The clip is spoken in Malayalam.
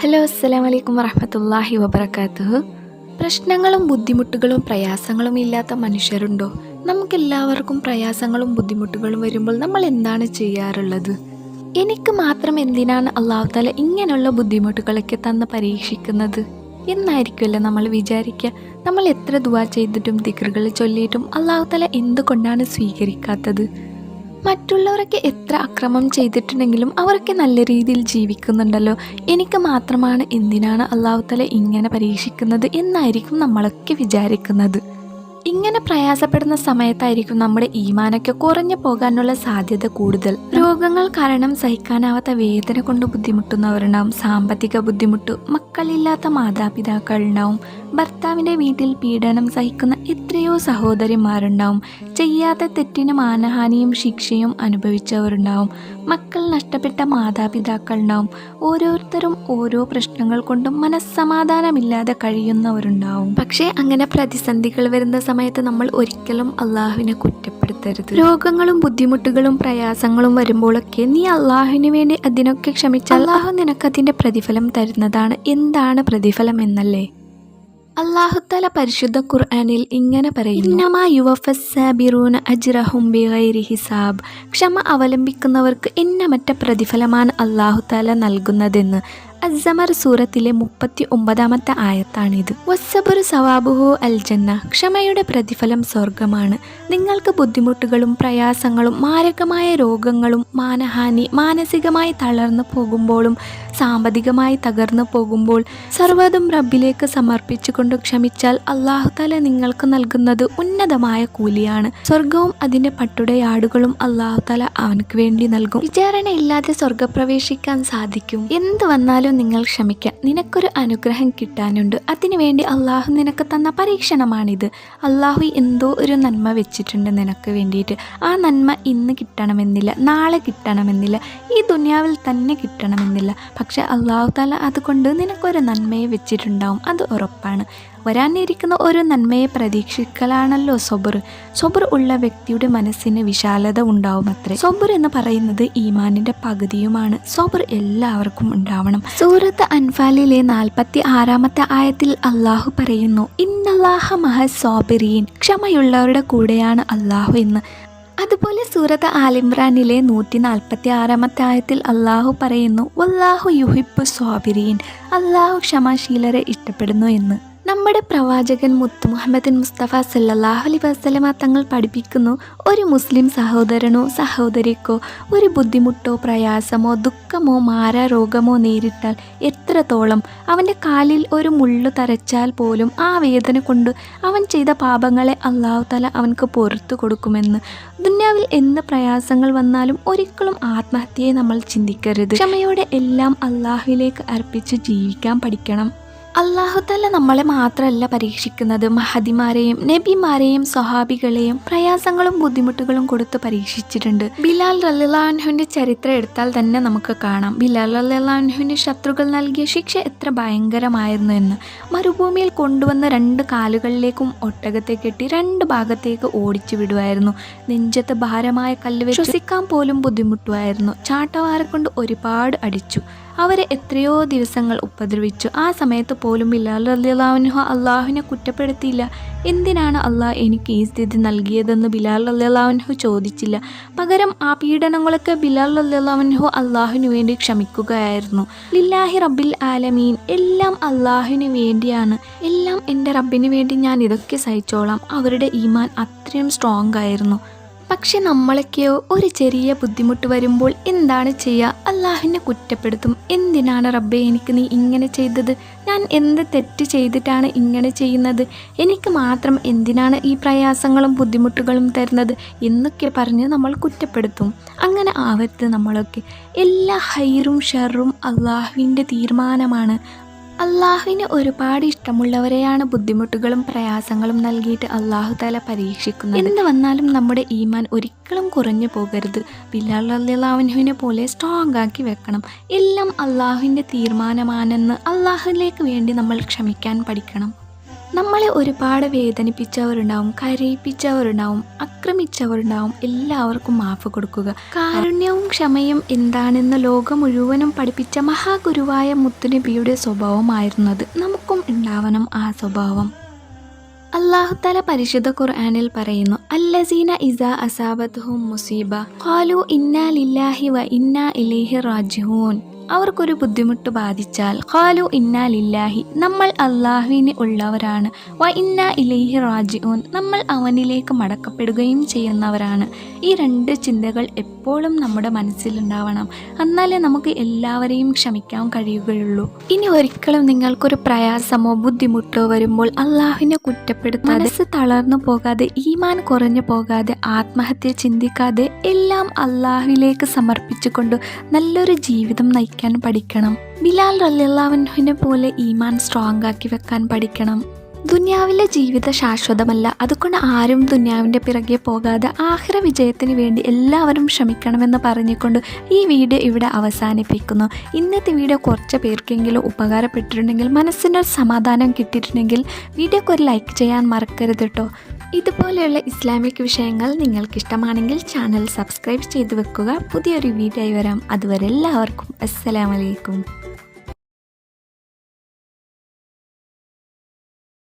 ഹലോ അസ്സാം വലൈക്കും വറഹമത്തല്ലാഹി വബർക്കാത്തു പ്രശ്നങ്ങളും ബുദ്ധിമുട്ടുകളും പ്രയാസങ്ങളും ഇല്ലാത്ത മനുഷ്യരുണ്ടോ? നമുക്കെല്ലാവർക്കും പ്രയാസങ്ങളും ബുദ്ധിമുട്ടുകളും വരുമ്പോൾ നമ്മൾ എന്താണ് ചെയ്യാറുള്ളത്? എനിക്ക് മാത്രം എന്തിനാണ് അള്ളാഹു താല ഇങ്ങനെയുള്ള ബുദ്ധിമുട്ടുകളൊക്കെ തന്ന് പരീക്ഷിക്കുന്നത്? എന്നായിരിക്കുമല്ലോ നമ്മൾ വിചാരിക്കുക നമ്മൾ എത്ര ദുവാ ചെയ്തിട്ടും ദിക്കറുകൾ ചൊല്ലിയിട്ടും അള്ളാഹു താല എന്തുകൊണ്ടാണ് സ്വീകരിക്കാത്തത്? മറ്റുള്ളവരൊക്കെ എത്ര അക്രമം ചെയ്തിട്ടുണ്ടെങ്കിലും അവരൊക്കെ നല്ല രീതിയിൽ ജീവിക്കുന്നുണ്ടല്ലോ. എനിക്ക് മാത്രമാണ് എന്തിനാണ് അള്ളാഹുത്തല ഇങ്ങനെ പരീക്ഷിക്കുന്നത് എന്നായിരിക്കും നമ്മളൊക്കെ വിചാരിക്കുന്നത്. ഇങ്ങനെ പ്രയാസപ്പെടുന്ന സമയത്തായിരിക്കും നമ്മുടെ ഈമാനൊക്കെ കുറഞ്ഞു പോകാനുള്ള സാധ്യത കൂടുതൽ. രോഗങ്ങൾ കാരണം സഹിക്കാനാവാത്ത വേദന കൊണ്ട് ബുദ്ധിമുട്ടുന്നവരുണ്ടാവും. സാമ്പത്തിക ബുദ്ധിമുട്ട് മക്കളില്ലാത്ത മാതാപിതാക്കൾ ഉണ്ടാവും ഭർത്താവിന്റെ വീട്ടിൽ പീഡനം സഹിക്കുന്ന എത്രയോ സഹോദരിമാരുണ്ടാവും. ചെയ്യാത്ത തെറ്റിന് മാനഹാനിയും ശിക്ഷയും അനുഭവിച്ചവരുണ്ടാവും. മക്കൾ നഷ്ടപ്പെട്ട മാതാപിതാക്കളുണ്ടാവും ഓരോരുത്തരും ഓരോ പ്രശ്നങ്ങൾ കൊണ്ടും മനസ്സമാധാനമില്ലാതെ കഴിയുന്നവരുണ്ടാവും. പക്ഷേ അങ്ങനെ പ്രതിസന്ധികൾ വരുന്ന സമയത്ത് നമ്മൾ ഒരിക്കലും അള്ളാഹുവിനെ കുറ്റപ്പെടുത്തരുത്. രോഗങ്ങളും ബുദ്ധിമുട്ടുകളും പ്രയാസങ്ങളും വരുമ്പോഴൊക്കെ നീ അള്ളാഹുവിന് വേണ്ടി അതിനൊക്കെ ക്ഷമിച്ചാൽ അള്ളാഹു നിനക്ക് അതിന്റെ പ്രതിഫലം തരുന്നതാണ്. എന്താണ് പ്രതിഫലം എന്നല്ലേ? അള്ളാഹുത്തല പരിശുദ്ധ ഖുർആനിൽ ഇങ്ങനെ പറയുന്നു. അജ്റഹും ബിഗൈരി ഹിസാബ്. ക്ഷമ അവലംബിക്കുന്നവർക്ക് ഇന്നമറ്റ പ്രതിഫലമാണ് അള്ളാഹുത്താല നൽകുന്നതെന്ന്. അസമർ സൂറത്തിലെ മുപ്പത്തി ഒമ്പതാമത്തെ ആയത്താണിത്. വസ്സബുർ സവാബുഹു അൽ ജന്ന ക്ഷമയുടെ പ്രതിഫലം സ്വർഗമാണ് നിങ്ങൾക്ക് ബുദ്ധിമുട്ടുകളും പ്രയാസങ്ങളും മാരകമായ രോഗങ്ങളും മാനഹാനി മാനസികമായി തളർന്നു പോകുമ്പോഴും സാമ്പത്തികമായി തകർന്നു പോകുമ്പോൾ സർവതും റബ്ബിലേക്ക് സമർപ്പിച്ചുകൊണ്ട് ക്ഷമിച്ചാൽ അള്ളാഹുതല നിങ്ങൾക്ക് നൽകുന്നത് ഉന്നതമായ കൂലിയാണ്. സ്വർഗവും അതിന്റെ പട്ടുടയാടുകളും അള്ളാഹുതല അവനക്ക് വേണ്ടി നൽകും. വിചാരണയില്ലാതെ സ്വർഗപ്രവേശിക്കാൻ സാധിക്കും. എന്ത് വന്നാലും നിങ്ങൾ ക്ഷമിക്കുക നിനക്കൊരു അനുഗ്രഹം കിട്ടാനുണ്ട്. അതിനുവേണ്ടി അള്ളാഹു നിനക്ക് തന്ന പരീക്ഷണമാണിത്. അള്ളാഹു എന്തോ ഒരു നന്മ വെച്ചിട്ടുണ്ട് നിനക്ക് വേണ്ടിയിട്ട്. ആ നന്മ ഇന്ന് കിട്ടണമെന്നില്ല നാളെ കിട്ടണമെന്നില്ല ഈ ദുനിയാവിൽ തന്നെ കിട്ടണമെന്നില്ല. പക്ഷെ അള്ളാഹു താല അതുകൊണ്ട് നിനക്കൊരു നന്മയെ വെച്ചിട്ടുണ്ടാവും. അത് ഉറപ്പാണ്. വരാനിരിക്കുന്ന ഒരു നന്മയെ പ്രതീക്ഷിക്കലാണല്ലോ സൊബർ. സൊബർ ഉള്ള വ്യക്തിയുടെ മനസ്സിന് വിശാലത ഉണ്ടാവും അത്രേ സൊബർ എന്ന് പറയുന്നത് ഈമാനിന്റെ പകുതിയുമാണ്. സൊബർ എല്ലാവർക്കും ഉണ്ടാവണം. സൂറത്ത് അൻഫാലിലെ നാൽപ്പത്തി ആറാമത്തെ ആയത്തിൽ അള്ളാഹു പറയുന്നു ഇന്നല്ലാഹ മഹ സോബിറീൻ ക്ഷമയുള്ളവരുടെ കൂടെയാണ് അള്ളാഹു എന്ന്. അതുപോലെ സൂറത്ത് ആലിമ്രാനിലെ നൂറ്റി നാൽപ്പത്തി ആറാമത്തെ ആയത്തിൽ അള്ളാഹു പറയുന്നു വല്ലാഹു യുഹിപ്പ് സ്വാബിരീൻ അള്ളാഹു ക്ഷമാശീലരെ ഇഷ്ടപ്പെടുന്നു എന്ന്. നമ്മുടെ പ്രവാചകൻ മുത്ത് മുഹമ്മദ് മുസ്തഫ സല്ലാഹു അലി വസ്ലമ തങ്ങൾ പഠിപ്പിക്കുന്നു ഒരു മുസ്ലിം സഹോദരനോ സഹോദരിക്കോ ഒരു ബുദ്ധിമുട്ടോ പ്രയാസമോ ദുഃഖമോ മാരാരോഗമോ നേരിട്ടാൽ എത്രത്തോളം അവന്റെ കാലിൽ ഒരു മുള്ളു തരച്ചാൽ പോലും ആ വേദന കൊണ്ട് അവൻ ചെയ്ത പാപങ്ങളെ അള്ളാഹു തല അവൻക്ക് പുറത്തു കൊടുക്കുമെന്ന്. ദുന്യാവിൽ എന്ത് പ്രയാസങ്ങൾ വന്നാലും ഒരിക്കലും ആത്മഹത്യയെ നമ്മൾ ചിന്തിക്കരുത്. ക്ഷമയോടെ എല്ലാം അള്ളാഹുവിലേക്ക് അർപ്പിച്ച് ജീവിക്കാൻ പഠിക്കണം. അള്ളാഹുത്തല്ല നമ്മളെ മാത്രമല്ല പരീക്ഷിക്കുന്നത് മഹദിമാരെയും നബിമാരെയും സ്വഹാബികളെയും പ്രയാസങ്ങളും ബുദ്ധിമുട്ടുകളും കൊടുത്ത് പരീക്ഷിച്ചിട്ടുണ്ട്. ബിലാൽ റല്ലാൻഹുവിന്റെ ചരിത്രം എടുത്താൽ തന്നെ നമുക്ക് കാണാം. ബിലാൽ റല്ലാൻഹുവിന്റെ ശത്രുക്കൾ നൽകിയ ശിക്ഷ എത്ര ഭയങ്കരമായിരുന്നു എന്ന്. മരുഭൂമിയിൽ കൊണ്ടുവന്ന രണ്ട് കാലുകളിലേക്കും ഒട്ടകത്തെ കെട്ടി രണ്ട് ഭാഗത്തേക്ക് ഓടിച്ചു വിടുമായിരുന്നു നെഞ്ചത്ത് ഭാരമായ കല്ല് ശ്വസിക്കാൻ പോലും ബുദ്ധിമുട്ടുമായിരുന്നു. ചാട്ടവാറെ കൊണ്ട് ഒരുപാട് അടിച്ചു. അവരെ എത്രയോ ദിവസങ്ങൾ ഉപദ്രവിച്ചു. ആ സമയത്ത് പോലും ബിലാൽ അല്ലാഹുനു അള്ളാഹുവിനെ കുറ്റപ്പെടുത്തിയില്ല. എന്തിനാണ് അള്ളാഹ് എനിക്ക് ഈ സ്ഥിതി നൽകിയതെന്ന് ബിലാൽ അല്ലാഹുനു ചോദിച്ചില്ല. പകരം ആ പീഡനങ്ങളൊക്കെ ബിലാൽ അല്ലാഹുനു അള്ളാഹുവിനു വേണ്ടി ക്ഷമിക്കുകയായിരുന്നു. ലില്ലാഹി റബ്ബിൽ ആലമീൻ. എല്ലാം അള്ളാഹുവിന് വേണ്ടിയാണ്. എല്ലാം എന്റെ റബ്ബിന് വേണ്ടി ഞാൻ ഇതൊക്കെ സഹിച്ചോളാം. അവരുടെ ഈമാൻ അത്രയും സ്ട്രോങ് ആയിരുന്നു. പക്ഷെ നമ്മളൊക്കെയോ ഒരു ചെറിയ ബുദ്ധിമുട്ട് വരുമ്പോൾ എന്താണ് ചെയ്യുക അള്ളാഹുവിനെ കുറ്റപ്പെടുത്തും. എന്തിനാണ് റബ്ബെ എനിക്ക് നീ ഇങ്ങനെ ചെയ്തത്? ഞാൻ എന്ത് തെറ്റ് ചെയ്തിട്ടാണ് ഇങ്ങനെ ചെയ്യുന്നത്? എനിക്ക് മാത്രം എന്തിനാണ് ഈ പ്രയാസങ്ങളും ബുദ്ധിമുട്ടുകളും തരുന്നത്? എന്നൊക്കെ പറഞ്ഞ് നമ്മൾ കുറ്റപ്പെടുത്തും. അങ്ങനെ ആവരുത് നമ്മളൊക്കെ. എല്ലാ ഹൈറും ഷെറും അള്ളാഹുവിന്റെ തീരുമാനമാണ്. അള്ളാഹുവിന് ഒരുപാട് ഇഷ്ടമുള്ളവരെയാണ് ബുദ്ധിമുട്ടുകളും പ്രയാസങ്ങളും നൽകിയിട്ട് അള്ളാഹു താല പരീക്ഷിക്കുന്നത്. എന്ത് വന്നാലും നമ്മുടെ ഈമാൻ ഒരിക്കലും കുറഞ്ഞു പോകരുത്. ബിലാൽ അള്ളാഹുവിനെ പോലെ സ്ട്രോങ് ആക്കി വെക്കണം. എല്ലാം അള്ളാഹുവിന്റെ തീരുമാനമാണെന്ന് അള്ളാഹുലേക്ക് വേണ്ടി നമ്മൾ ക്ഷമിക്കാൻ പഠിക്കണം. നമ്മളെ ഒരുപാട് വേദനിപ്പിച്ചവരുണ്ടാവും കരയിപ്പിച്ചവരുണ്ടാവും ആക്രമിച്ചവരുണ്ടാവും. എല്ലാവർക്കും മാഫ് കൊടുക്കുക. കാരുണ്യവും ക്ഷമയും എന്താണെന്ന് ലോകം മുഴുവനും പഠിപ്പിച്ച മഹാഗുരുവായ മുത്തുനബിയുടെ സ്വഭാവമായിരുന്നത് നമുക്കും ഉണ്ടാവണം ആ സ്വഭാവം. അള്ളാഹുത്തല പരിശുദ്ധ ഖുർആാനിൽ പറയുന്നു അല്ലസീന ഇസ അസാബത്തുഹും മുസീബ. ഖാലു ഇന്നാ ലില്ലാഹി വ ഇന്നാ ഇലേഹി റാജിഊൻ. അവർക്കൊരു ബുദ്ധിമുട്ട് ബാധിച്ചാൽ ഖാലു ഇന്നാ നമ്മൾ അള്ളാഹുവിന് ഉള്ളവരാണ്. വ ഇന്നാ ഇലൈഹി റാജിഊൻ നമ്മൾ അവനിലേക്ക് മടക്കപ്പെടുകയും ചെയ്യുന്നവരാണ്. ഈ രണ്ട് ചിന്തകൾ എപ്പോഴും നമ്മുടെ മനസ്സിലുണ്ടാവണം. എന്നാലേ നമുക്ക് എല്ലാവരെയും ക്ഷമിക്കാൻ കഴിയുകയുള്ളൂ. ഇനി ഒരിക്കലും നിങ്ങൾക്കൊരു പ്രയാസമോ ബുദ്ധിമുട്ടോ വരുമ്പോൾ അള്ളാഹുവിനെ കുറ്റപ്പെടുത്താതെ മനസ്സ് തളർന്നു പോകാതെ ഈമാൻ കുറഞ്ഞു പോകാതെ ആത്മഹത്യ ചിന്തിക്കാതെ എല്ലാം അള്ളാഹുവിലേക്ക് സമർപ്പിച്ചുകൊണ്ട് നല്ലൊരു ജീവിതം നയിക്കാൻ പഠിക്കണം. ബിലാൽ റല്ലാവിനെ പോലെ ഈമാൻ സ്ട്രോങ് ആക്കി വെക്കാൻ പഠിക്കണം. ദുന്യാവിലെ ജീവിത ശാശ്വതമല്ല. അതുകൊണ്ട് ആരും ദുന്യാവിന്റെ പിറകെ പോകാതെ ആഹ്ര വിജയത്തിന് വേണ്ടി എല്ലാവരും ശ്രമിക്കണമെന്ന് പറഞ്ഞുകൊണ്ട് ഈ വീഡിയോ ഇവിടെ അവസാനിപ്പിക്കുന്നു. ഇന്നത്തെ വീഡിയോ കുറച്ച് പേർക്കെങ്കിലും ഉപകാരപ്പെട്ടിട്ടുണ്ടെങ്കിൽ മനസ്സിനൊരു സമാധാനം കിട്ടിയിട്ടുണ്ടെങ്കിൽ വീഡിയോക്ക് ഒരു ലൈക്ക് ചെയ്യാൻ മറക്കരുത് കേട്ടോ ഇതുപോലെയുള്ള ഇസ്ലാമിക് വിഷയങ്ങൾ നിങ്ങൾക്ക് ഇഷ്ടമാണെങ്കിൽ ചാനൽ സബ്സ്ക്രൈബ് ചെയ്തു വെക്കുക. പുതിയൊരു വീഡിയോ വരാം. അതുവരെ എല്ലാവർക്കും അസ്സലാമലൈക്കും.